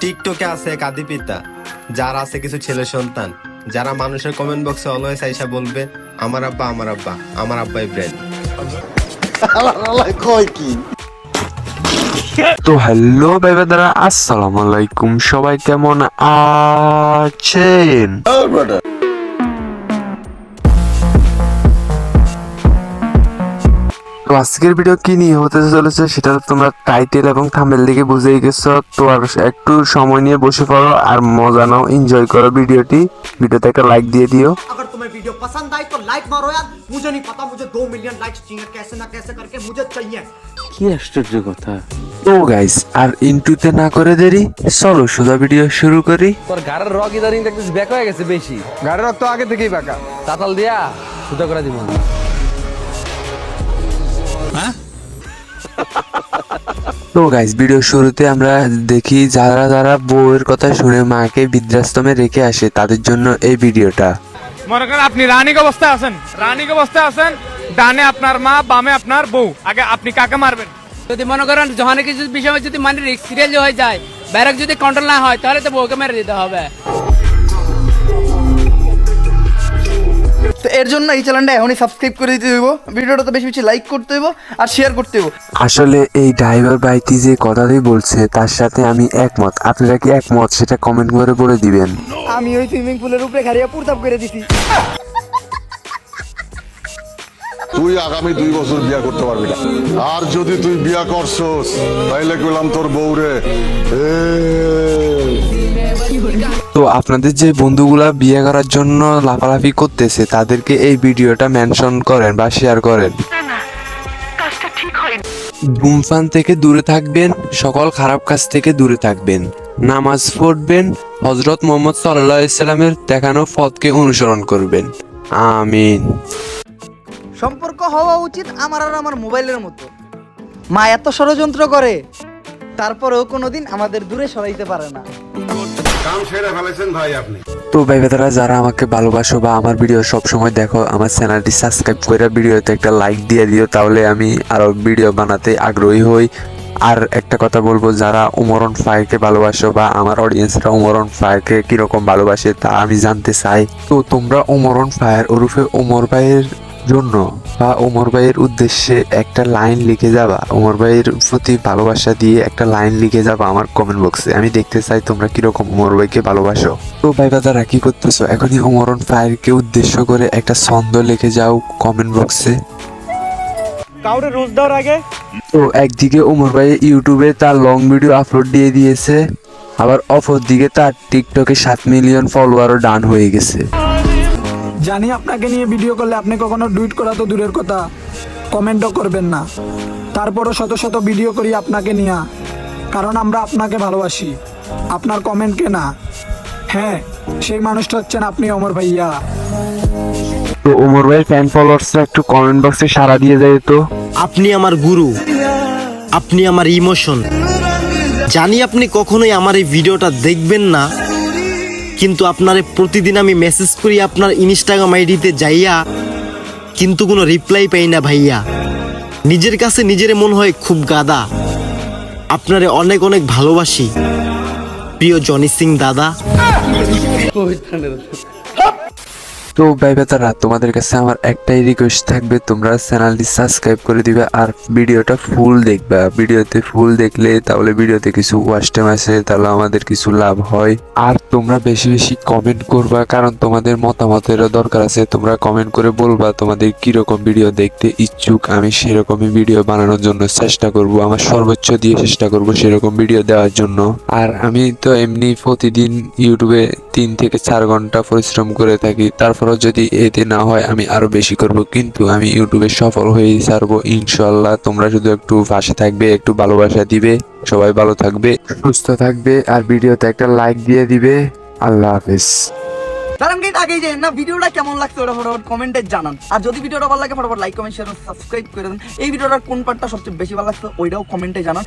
টিকটকে আছে কাদি পিতা, যার আছে কিছু ছেলে সন্তান, যারা মানুষের কমেন্ট বক্সে অলওয়েজ আইসা বলবে, আমার আব্বা আমার আব্বা, আমার আব্বাই ব্রেন তো হ্যালো ভাইবা দাদা আসসালামু আলাইকুম। সবাই কেমন আছেন? তো আজকের ভিডিও কি নিয়ে হতে চলেছে সেটা তো তোমরা টাইটেল এবং থাম্বনেল দেখে বুঝেই গেছো তো আর একটু সময় নিয়ে বসে পড়ো আর মজা নাও এনজয় করো ভিডিওটি ভিডিওতে একটা লাইক দিয়ে দিও अगर तुम्हें वीडियो पसंद आई तो लाइक मारो यार मुझे नहीं पता मुझे दो मिलियन लाइक्स चाहिए कैसे ना कैसे करके मुझे चाहिए কি আশ্চর্য কথা তো গাইস আর ইন্টুতে না করে দেরি চলো সোজা ভিডিও শুরু করি তোর গাড়ির রক ইদারিং দেখতেছিস ব্যাক হয়ে গেছে বেশি গাড়ির রক্ত আগে থেকেই বাঁকা তাতাল দিয়া সুদা করে দিব তো গাইজ ভিডিও শুরুতে আমরা দেখি যারা যারা বউয়ের কথা শুনে মাকে বৃদ্ধাশ্রমে রেখে আসে তাদের জন্য এই ভিডিওটা মনে করেন আপনি রানিক অবস্থায় আছেন। রানিক অবস্থায় আছেন ডানে আপনার মা বামে আপনার বউ। আগে আপনি কাকে মারবেন? যদি মনে করেন জহানে কিছু বিষয় যদি মানে সিরিয়াল হয়ে যায় ব্যারাক যদি কন্ট্রোল না হয় তাহলে তো বউকে মেরে দিতে হবে। তো এর জন্য এই চ্যানেলটা এখনই সাবস্ক্রাইব করে দিতে হইব। ভিডিওটা তো বেশি বেশি লাইক করতে হইব আর শেয়ার করতে হইব। আসলে এই ড্রাইভার ভাইটি যে কথাটি বলছে তার সাথে আমি একমত। আপনারা কি একমত? সেটা কমেন্ট করে বলে দিবেন। আমি ওই সুইমিং পুলের উপরে খারিয়া পুরতাপ করে দিছি। তুই আগামী দুই বছর বিয়া করতে পারবি না। আর যদি তুই বিয়া করছস তাইলে কইলাম তোর বউরে। এ তো আপনাদের যে বন্ধুগুলা বিয়ে করার জন্য লাফালাফি করতেছে তাদেরকে এই ভিডিওটা মেনশন করেন বা শেয়ার করেন। ধূমপান থেকে দূরে থাকবেন সকল খারাপ কাজ থেকে দূরে থাকবেন। নামাজ পড়বেন হজরত মোহাম্মদ সাল্লাহ ইসলামের দেখানো পথকে অনুসরণ করবেন। আমিন। সম্পর্ক হওয়া উচিত আমার আর আমার মোবাইলের মতো। মা এত ষড়যন্ত্র করে তারপরেও কোনোদিন আমাদের দূরে সরাইতে পারে না। তো ভাই বেতারা, যারা আমাকে ভালোবাসো বা আমার ভিডিও সব সময় দেখো, আমার চ্যানেলটি সাবস্ক্রাইব করে ভিডিওতে একটা লাইক দিয়ে দিও, তাহলে আমি আরও ভিডিও বানাতে আগ্রহী হই। আর একটা কথা বলব, যারা উমরন ফায়ারকে ভালোবাসো বা আমার অডিয়েন্সরা উমরন ফায়ারকে কীরকম ভালোবাসে তা আমি জানতে চাই। তো তোমরা উমরন ফায়ার ওরফে উমর ভাইয়ের জন্য। বা ওমর ভাইয়ের উদ্দেশ্যে একটা লাইন লিখে যাবা। ওমর ভাইয়ের প্রতি ভালোবাসা দিয়ে একটা লাইন লিখে যাবা আমার কমেন্ট বক্সে আমি দেখতে চাই তোমরা কীরকম ওমর ভাইকে ভালোবাসো। তো ভাই দাদারা কি করতেছো? এখনই ওমরন ফায়ারকে উদ্দেশ্য করে একটা ছন্দ লিখে যাও কমেন্ট বক্সে কাউরে রোজ দেওয়ার আগে? তো একদিকে ওমর ভাই ইউটিউবে তার লং ভিডিও আপলোড দিয়ে দিয়েছে। আবার অপর দিকে তার টিকটকে সাত মিলিয়ন ফলোয়ারও ডান হয়ে গেছে। জানি আপনাকে নিয়ে ভিডিও করলে আপনি কখনো ডুইট করা তো দূরের কথা। কমেন্টও করবেন না। তারপরও শত শত ভিডিও করি আপনাকে নিয়ে। কারণ আমরা আপনাকে ভালোবাসি। আপনার কমেন্টকে না? হ্যাঁ সেই মানুষটা হচ্ছেন আপনি অমর ভাইয়া। তো ওমর ভাইয়ের ফ্যান ফলোয়ার্সরা একটু কমেন্ট বক্সে সাড়া দিয়ে যায় তো। আপনি আমার গুরু। আপনি আমার ইমোশন জানি আপনি কখনোই আমার এই ভিডিওটা দেখবেন না। কিন্তু আপনারে প্রতিদিন আমি মেসেজ করি আপনার ইনস্টাগ্রাম আইডিতে যাইয়া, কিন্তু কোনো রিপ্লাই পাই না ভাইয়া। নিজের কাছে নিজের মন হয় খুব গাদা আপনারে অনেক অনেক ভালোবাসি। প্রিয় জনি সিং দাদা। তো ভাই বেতারা, তোমাদের কাছে আমার একটাই রিকোয়েস্ট থাকবে, তোমরা চ্যানেলটি সাবস্ক্রাইব করে দিবে আর ভিডিওটা ফুল দেখবা। ভিডিওতে ফুল দেখলে তাহলে ভিডিওতে কিছু ওয়াচ টাইম আছে, তাহলে আমাদের কিছু লাভ হয়। আর তোমরা বেশি বেশি কমেন্ট করবা, কারণ তোমাদের মতামতেরও দরকার আছে। তোমরা কমেন্ট করে বলবা তোমাদের কীরকম ভিডিও দেখতে ইচ্ছুক। আমি সেরকমই ভিডিও বানানোর জন্য চেষ্টা করব, আমার সর্বোচ্চ দিয়ে চেষ্টা করব সেরকম ভিডিও দেওয়ার জন্য। আর আমি তো এমনি প্রতিদিন ইউটিউবে তিন থেকে চার ঘণ্টা পরিশ্রম করে থাকি। তারপরও যদি এতে না হয়, আমি আরও বেশি করব। কিন্তু আমি ইউটিউবে সফল হয়ে ছাড়বো ইনশাল্লাহ তোমরা শুধু একটু পাশে থাকবে, একটু ভালোবাসা দিবে। সবাই ভালো থাকবে, সুস্থ থাকবে। আর ভিডিওতে একটা লাইক দিয়ে দিবে। আল্লাহ হাফেজ। কারণ কি আগেই যে না, ভিডিওটা কেমন লাগছে ওটা ফটোফট কমেন্টে জানান। আর যদি ভিডিওটা ভালো লাগে, ফটোফট লাইক কমেন্ট শেয়ার সাবস্ক্রাইব করে দেন। এই ভিডিওটার কোন পার্টটা সবচেয়ে বেশি ভালো লাগছে, ওইটাও কমেন্টে জানান।